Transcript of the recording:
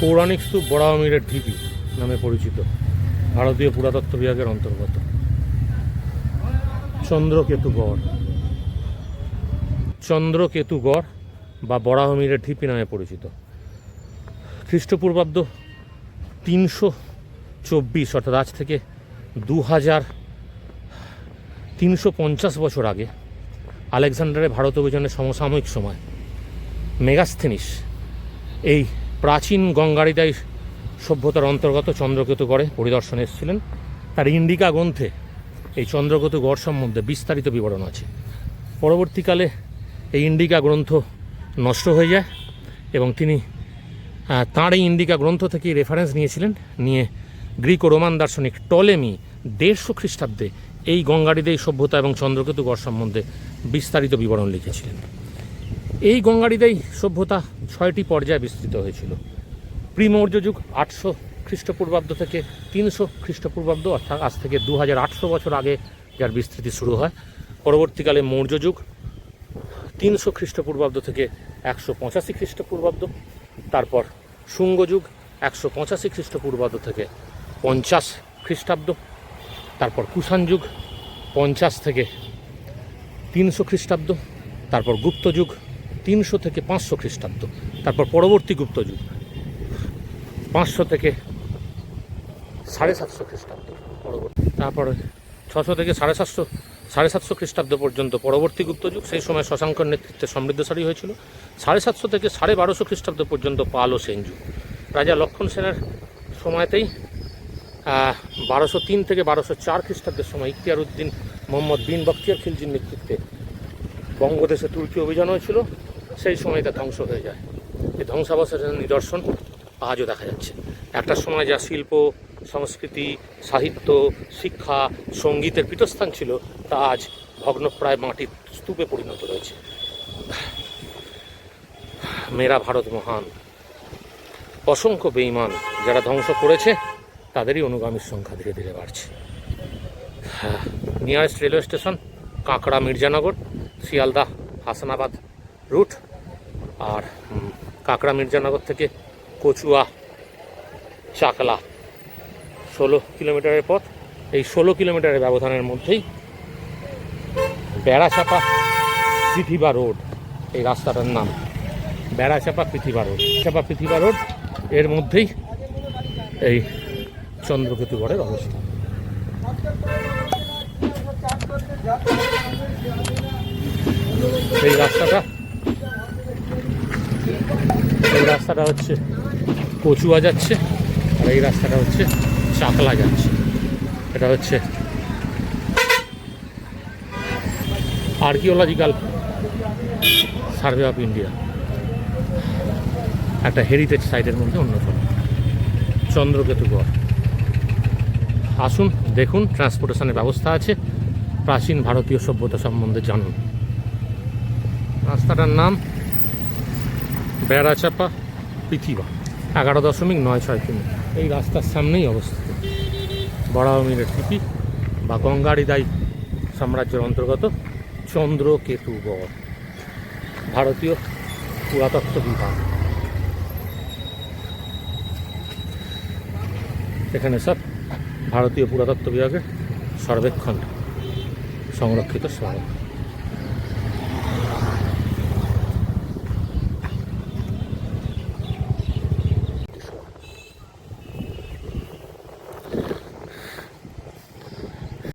পৌরাণিক স্তূপ বড়ামিরের ঢিপি নামে পরিচিত, ভারতীয় পুরাতত্ত্ব বিভাগের অন্তর্গত। চন্দ্রকেতুগড়। চন্দ্রকেতুগড় বা বরাহমিরের ঢিপি নামে পরিচিত। খ্রিস্টপূর্বাব্দ তিনশো চব্বিশ, অর্থাৎ আজ থেকে দু হাজার তিনশো পঞ্চাশ বছর আগে আলেকজান্ডারের ভারত অভিযানের সমসাময়িক সময়, মেগাস্থেনিস এই প্রাচীন গঙ্গারিদাই সভ্যতার অন্তর্গত চন্দ্রকেতুগড়ে পরিদর্শনে এসেছিলেন। তার ইন্ডিকা গ্রন্থে এই চন্দ্রকেতু গড় সম্বন্ধে বিস্তারিত বিবরণ আছে। পরবর্তীকালে এই ইন্ডিকা গ্রন্থ নষ্ট হয়ে যায় এবং তিনি তাঁর এই ইন্ডিকা গ্রন্থ থেকেই রেফারেন্স নিয়েছিলেন। নিয়ে গ্রিক ও রোমান দার্শনিক টলেমি দেড়শো খ্রিস্টাব্দে এই গঙ্গারিদেই সভ্যতা এবং চন্দ্রকেতু গড় সম্বন্ধে বিস্তারিত বিবরণ লিখেছিলেন। এই গঙ্গারিদেই সভ্যতা ছয়টি পর্যায়ে বিস্তৃত হয়েছিল। প্রিমৌর্য যুগ আটশো খ্রিস্টপূর্বাব্দ থেকে তিনশো খ্রিস্টপূর্বাব্দ, অর্থাৎ আজ থেকে দু হাজার আটশো বছর আগে যার বিস্তৃতি শুরু হয়। পরবর্তীকালে মৌর্য যুগ তিনশো খ্রিস্টপূর্বাব্দ থেকে একশো পঁচাশি খ্রিস্টপূর্বাব্দ, তারপর শুঙ্গ যুগ একশো পঁচাশি খ্রিস্টপূর্বাব্দ থেকে পঞ্চাশ খ্রিস্টাব্দ, তারপর কুষাণ যুগ পঞ্চাশ থেকে তিনশো খ্রিস্টাব্দ, তারপর গুপ্ত যুগ তিনশো থেকে পাঁচশো খ্রিস্টাব্দ। তারপর পরবর্তী গুপ্ত যুগ। পাঁচশো থেকে সাড়ে সাতশো খ্রিস্টাব্দ পরবর্তী। তারপরে ছশো থেকে সাড়ে সাতশো সাড়ে সাতশো খ্রিস্টাব্দ পর্যন্ত পরবর্তী গুপ্ত যুগ। সেই সময় শশাঙ্কর নেতৃত্বে সমৃদ্ধশালী হয়েছিল। সাড়ে সাতশো থেকে সাড়ে বারোশো খ্রিস্টাব্দ পর্যন্ত পাল ও সেন যুগ রাজা লক্ষণ সেনের সময়তেই বারোশো তিন থেকে বারোশো চার খ্রিস্টাব্দের সময় ইখতিয়ার উদ্দিন মোহাম্মদ বিন বখতিয়ার খিলজির নেতৃত্বে বঙ্গদেশে তুর্কি অভিযান হয়েছিল, সেই সময় তা ধ্বংস হয়ে যায়। এই ধ্বংসাবশেষের নিদর্শন, আজও দেখা যাচ্ছে। একটা সময় যা শিল্প, সংস্কৃতি, সাহিত্য, শিক্ষা, সঙ্গীতের পীঠস্থান ছিল, তা আজ ভগ্নপ্রায় মাটির স্তূপে পরিণত রয়েছে মেরা ভারত মহান। অসংখ্য বেইমান যারা ধ্বংস করেছে, তাদেরই অনুগামীর সংখ্যা ধীরে ধীরে বাড়ছে। হ্যাঁ নিয়ারেস্ট রেলওয়ে স্টেশন, কাঁকড়া মির্জানগর শিয়ালদা, হাসানাবাদ রুট আর কাঁকড়া মির্জানগর থেকে কচুয়া, চাকলা। ষোলো কিলোমিটারের পথ। এই ষোলো কিলোমিটারের ব্যবধানের মধ্যেই বেড়াচাপা পৃথিবা রোড, এই রাস্তাটার নাম। বেড়াচাপা পৃথিবা রোড। চাপা পৃথিবা রোড, এর মধ্যেই এই চন্দ্রকেতুগড়ের অবস্থান এই রাস্তাটা। এই রাস্তাটা হচ্ছে কচুয়া যাচ্ছে, আর এই রাস্তাটা হচ্ছে চাকলা যাচ্ছে। এটা হচ্ছে আর্কিওলজিক্যাল সার্ভে অফ ইন্ডিয়া। একটা হেরিটেজ সাইটের মধ্যে অন্যতম। চন্দ্রকেতুগড় আসুন, দেখুন ট্রান্সপোর্টেশনের ব্যবস্থা আছে। প্রাচীন ভারতীয় সভ্যতা সম্বন্ধে জানুন। রাস্তাটার নাম বেড়াচাপা পৃথিবা, এগারো দশমিক নয় ছয় কিমি। এই রাস্তার সামনেই অবস্থিত। বড়ামিরের টিপি বা গঙ্গারিদাই সাম্রাজ্যের অন্তর্গত চন্দ্রকেতুগড়, ভারতীয় পুরাতত্ত্ব বিভাগ। এখানে সব ভারতীয় পুরাতত্ত্ব বিভাগের সর্বেক্ষণ, সংরক্ষিত স্মারক